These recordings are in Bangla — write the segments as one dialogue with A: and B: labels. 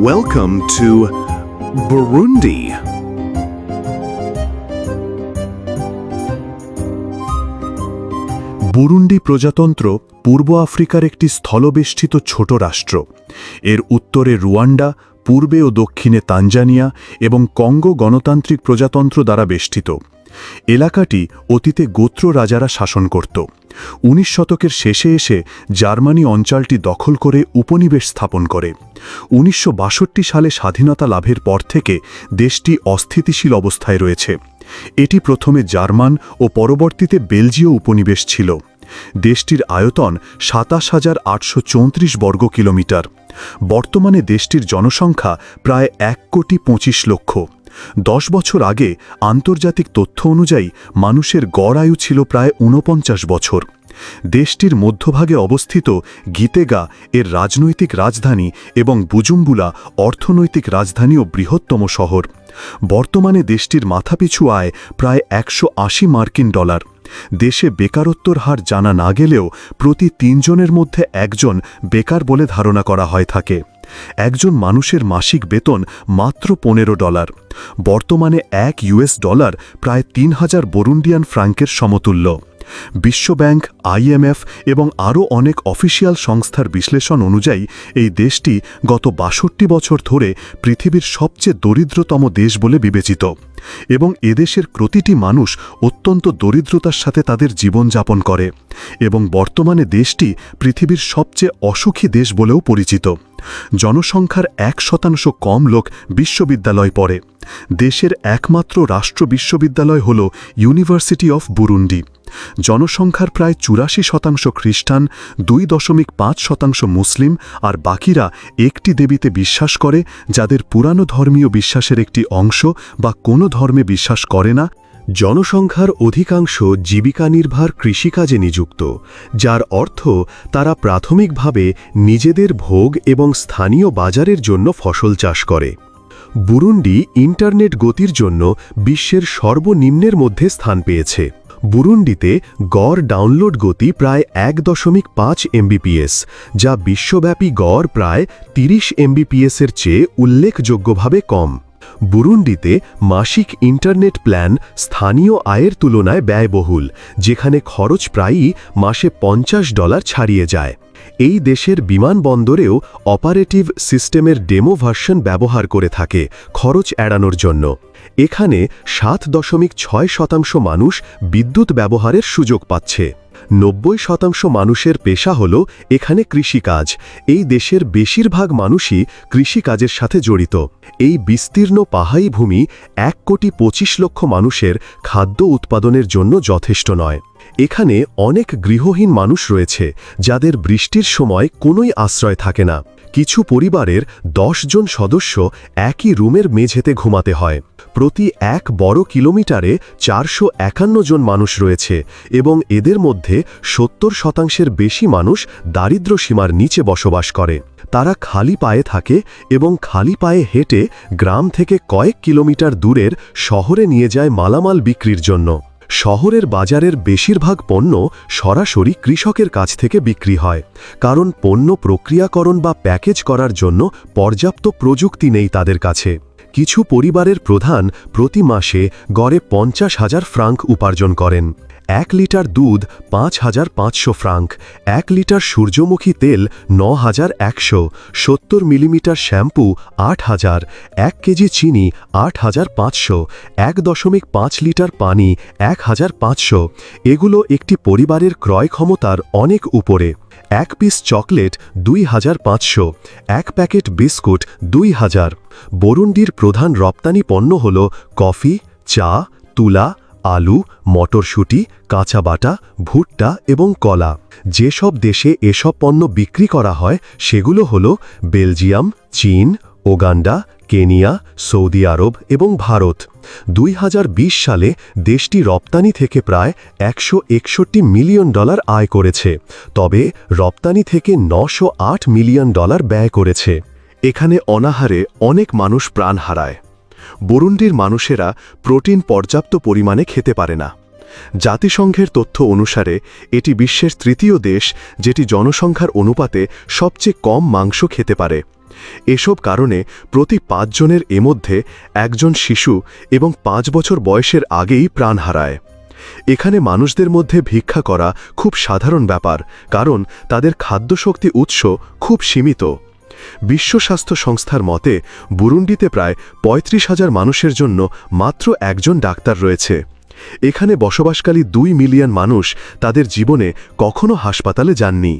A: Welcome to Burundi. বুরুন্ডি প্রজাতন্ত্র পূর্ব আফ্রিকার একটি স্থলবেষ্টিত ছোট রাষ্ট্র এর উত্তরে রুয়ান্ডা পূর্বে ও দক্ষিণে তানজানিয়া এবং কঙ্গো গণতান্ত্রিক প্রজাতন্ত্র দ্বারা বেষ্টিত। এলাকাটি অতীতে গোত্র রাজারা শাসন করত। উনিশ শতকের শেষে এসে জার্মানি অঞ্চলটি দখল করে উপনিবেশ স্থাপন করে। উনিশশো বাষট্টি সালে স্বাধীনতা লাভের পর থেকে দেশটি অস্থিতিশীল অবস্থায় রয়েছে। এটি প্রথমে জার্মান ও পরবর্তীতে বেলজীয় উপনিবেশ ছিল। দেশটির আয়তন সাতাশ হাজার আটশো বর্গ কিলোমিটার। বর্তমানে দেশটির জনসংখ্যা প্রায় এক কোটি পঁচিশ লক্ষ। দশ বছর আগে আন্তর্জাতিক তথ্য অনুযায়ী মানুষের গড় আয়ু ছিল প্রায় ঊনপঞ্চাশ বছর। দেশটির মধ্যভাগে অবস্থিত গীতেগা এর রাজনৈতিক রাজধানী এবং বুজুম্বুলা অর্থনৈতিক রাজধানী ও বৃহত্তম শহর। বর্তমানে দেশটির মাথাপিছু আয় প্রায় একশো আশি মার্কিন ডলার। দেশে বেকারত্বর হার জানা না গেলেও প্রতি তিনজনের মধ্যে একজন বেকার বলে ধারণা করা হয় থাকে। একজন মানুষের মাসিক বেতন মাত্র পনেরো ডলার। বর্তমানে এক ইউএস ডলার প্রায় তিন হাজার বরুন্ডিয়ান ফ্রাঙ্কের সমতুল্য। বিশ্বব্যাংক আইএমএফ এবং আরও অনেক অফিসিয়াল সংস্থার বিশ্লেষণ অনুযায়ী এই দেশটি গত বাষট্টি বছর ধরে পৃথিবীর সবচেয়ে দরিদ্রতম দেশ বলে বিবেচিত এবং এদেশের প্রতিটি মানুষ অত্যন্ত দরিদ্রতার সাথে তাদের জীবনযাপন করে এবং বর্তমানে দেশটি পৃথিবীর সবচেয়ে অসুখী দেশ বলেও পরিচিত। জনসংখ্যার এক শতাংশ কম লোক বিশ্ববিদ্যালয় পড়ে। দেশের একমাত্র রাষ্ট্র বিশ্ববিদ্যালয় হল ইউনিভার্সিটি অফ বুরুন্ডি জনসংখ্যার প্রায় চুরাশি শতাংশ খ্রিস্টান, দুই দশমিক পাঁচ শতাংশ মুসলিম আর বাকিরা একটি দেবীতে বিশ্বাস করে, যাদের পুরানো ধর্মীয় বিশ্বাসের একটি অংশ বা কোনো ধর্মে বিশ্বাস করে না। জনসংখ্যার অধিকাংশ জীবিকা নির্ভর কৃষিকাজে নিযুক্ত, যার অর্থ তারা প্রাথমিকভাবে নিজেদের ভোগ এবং স্থানীয় বাজারের জন্য ফসল চাষ করে। বুরুন্ডি ইন্টারনেট গতির জন্য বিশ্বের সর্বনিম্নের মধ্যে স্থান পেয়েছে। বুরুন্ডিতে গড় ডাউনলোড গতি প্রায় এক দশমিক পাঁচ এমবিপিএস যা বিশ্বব্যাপী গড় প্রায় তিরিশ এমবিপিএসের চেয়ে উল্লেখযোগ্যভাবে কম। বুরুন্ডিতে মাসিক ইন্টারনেট প্ল্যান স্থানীয় আয়ের তুলনায় ব্যয়বহুল, যেখানে খরচ প্রায়ই মাসে পঞ্চাশ ডলার ছাড়িয়ে যায়। এই দেশের বিমানবন্দরেও অপারেটিভ সিস্টেমের ডেমো ভার্সন ব্যবহার করে থাকে খরচ এড়ানোর জন্য। এখানে সাত দশমিক ছয় শতাংশ মানুষ বিদ্যুৎ ব্যবহারের সুযোগ পাচ্ছে। নব্বই শতাংশ মানুষের পেশা হল এখানে কৃষিকাজ। এই দেশের বেশিরভাগ মানুষই কৃষিকাজের সাথে জড়িত। এই বিস্তীর্ণ পাহাড়ি ভূমি এক কোটি পঁচিশ লক্ষ মানুষের খাদ্য উৎপাদনের জন্য যথেষ্ট নয়। এখানে অনেক গৃহহীন মানুষ রয়েছে, যাদের বৃষ্টির সময় কোনোই আশ্রয় থাকে না। কিছু পরিবারের জন সদস্য একই রুমের মেঝেতে ঘুমাতে হয়। প্রতি এক বড় কিলোমিটারে চারশো একান্ন জন মানুষ রয়েছে এবং এদের মধ্যে সত্তর শতাংশের বেশি মানুষ দারিদ্র সীমার নিচে বসবাস করে। তারা খালি পায়ে থাকে এবং খালি পায়ে হেঁটে গ্রাম থেকে কয়েক কিলোমিটার দূরের শহরে নিয়ে যায় মালামাল বিক্রির জন্য। শহরের বাজারের বেশিরভাগ পণ্য সরাসরি কৃষকের কাছ থেকে বিক্রি হয়, কারণ পণ্য প্রক্রিয়াকরণ বা প্যাকেজ করার জন্য পর্যাপ্ত প্রযুক্তি নেই তাদের কাছে। কিছু পরিবারের প্রধান প্রতি মাসে গড়ে পঞ্চাশ হাজার ফ্রাঙ্ক উপার্জন করেন। এক লিটার দুধ পাঁচ হাজার পাঁচশো ফ্রাঙ্ক, এক লিটার সূর্যমুখী তেল ন হাজার একশো, সত্তর মিলিমিটার শ্যাম্পু আট হাজার, এক কেজি চিনি আট হাজার পাঁচশো, এক দশমিক পাঁচ লিটার পানি এক হাজার পাঁচশো। এগুলো একটি পরিবারের ক্রয় ক্ষমতার অনেক উপরে। এক পিস চকলেট দুই হাজার পাঁচশো, এক প্যাকেট বিস্কুট দুই হাজার। বরুন্ডির প্রধান রপ্তানি পণ্য হল কফি, চা, তুলা আলু, মটরশুঁটি, কাঁচা বাটা, ভুট্টা এবং কলা। যেসব দেশে এসব পণ্য বিক্রি করা হয়, সেগুলো হল বেলজিয়াম, চীন, ওগান্ডা, কেনিয়া, সৌদি আরব এবং ভারত। দুই হাজার বিশ সালে দেশটি রপ্তানি থেকে প্রায় একশো একষট্টি মিলিয়ন ডলার আয় করেছে, তবে রপ্তানি থেকে নশো মিলিয়ন ডলার ব্যয় করেছে। এখানে অনাহারে অনেক মানুষ প্রাণ হারায়। বরুন্ডির মানুষেরা প্রোটিন পর্যাপ্ত পরিমাণে খেতে পারে না। জাতিসংঘের তথ্য অনুসারে, এটি বিশ্বের তৃতীয় দেশ যেটি জনসংখ্যার অনুপাতে সবচেয়ে কম মাংস খেতে পারে।
B: এসব কারণে প্রতি পাঁচজনের এমধ্যে একজন শিশু এবং পাঁচ বছর বয়সের আগেই প্রাণ হারায়। এখানে মানুষদের মধ্যে ভিক্ষা করা খুব সাধারণ ব্যাপার, কারণ তাদের খাদ্যশক্তি উৎস খুব সীমিত। বিশ্ব স্বাস্থ্য সংস্থার মতে, বুরুন্ডিতে প্রায় পঁয়ত্রিশ হাজার মানুষের জন্য মাত্র একজন ডাক্তার রয়েছে। এখানে বসবাসকারী দুই মিলিয়ন মানুষ তাদের জীবনে কখনো হাসপাতালে যাননি।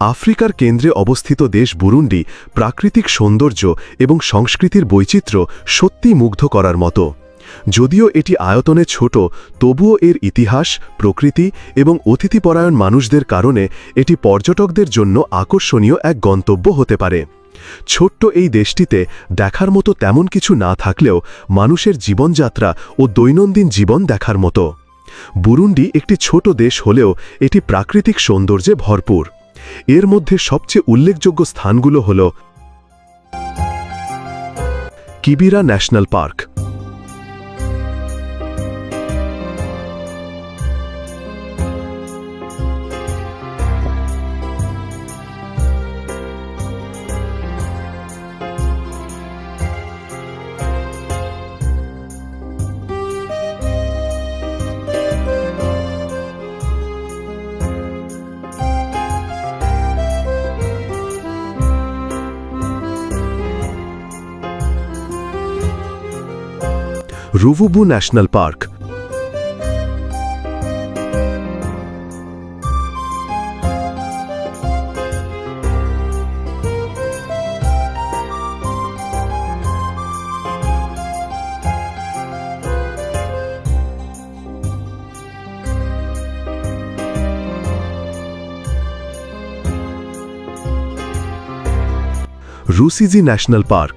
B: আফ্রিকার কেন্দ্রে অবস্থিত দেশ বুরুন্ডি প্রাকৃতিক সৌন্দর্য এবং সংস্কৃতির বৈচিত্র্য সত্যি মুগ্ধ করার মতো। যদিও এটি আয়তনে ছোট, তবুও এর ইতিহাস, প্রকৃতি এবং অতিথিপরায়ণ মানুষদের কারণে এটি পর্যটকদের জন্য আকর্ষণীয় এক গন্তব্য হতে পারে। ছোট্ট এই দেশটিতে দেখার মতো তেমন কিছু না থাকলেও মানুষের জীবনযাত্রা ও দৈনন্দিন জীবন দেখার মতো। বুরুন্ডি একটি ছোট দেশ হলেও এটি প্রাকৃতিক সৌন্দর্যে ভরপুর। এর মধ্যে সবচেয়ে উল্লেখযোগ্য স্থানগুলো হল Kibira national park. Ruvubu national park Rusizi national park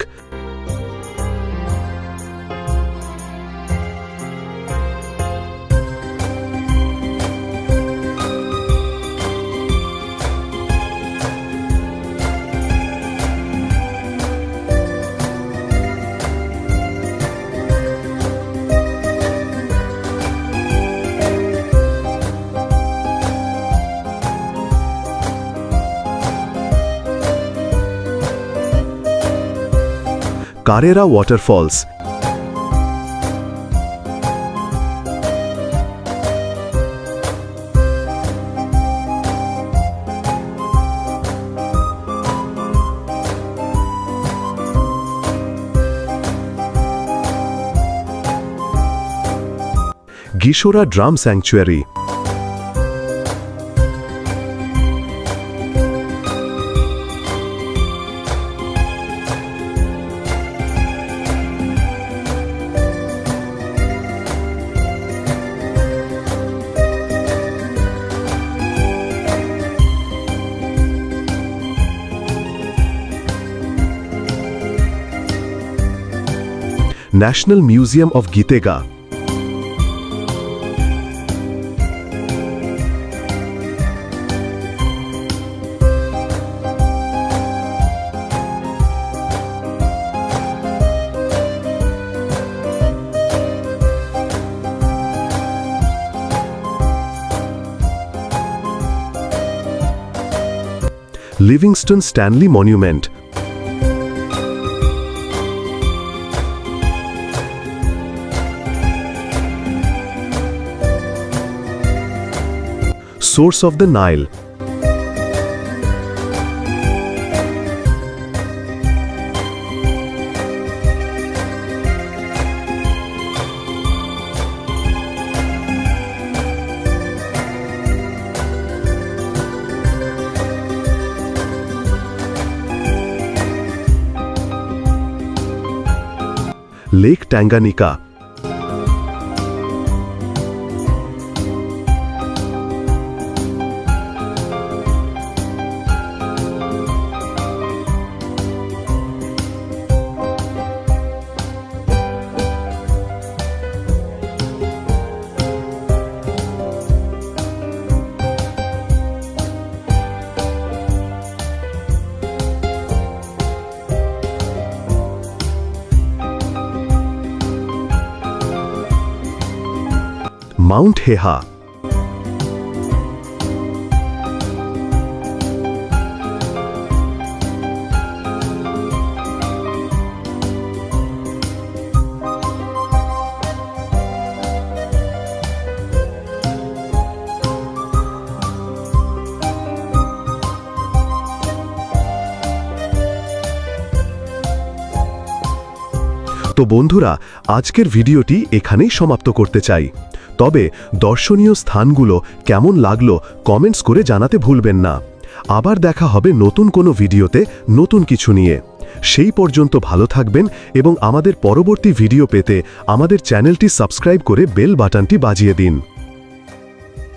B: Karera Waterfalls. Gishora Drum Sanctuary. National museum of Gitega Livingstone Stanley monument source of the Nile. Lake Tanganyika mount Heha বন্ধুরা, আজকের ভিডিওটি এখানেই সমাপ্ত করতে চাই। তবে দর্শনীয় স্থানগুলো কেমন লাগল কমেন্টস করে জানাতে ভুলবেন না। আবার দেখা হবে নতুন কোনো ভিডিওতে নতুন কিছু নিয়ে। সেই পর্যন্ত ভালো থাকবেন এবং আমাদের পরবর্তী ভিডিও পেতে আমাদের চ্যানেলটি সাবস্ক্রাইব করে বেল বাটনটি বাজিয়ে দিন।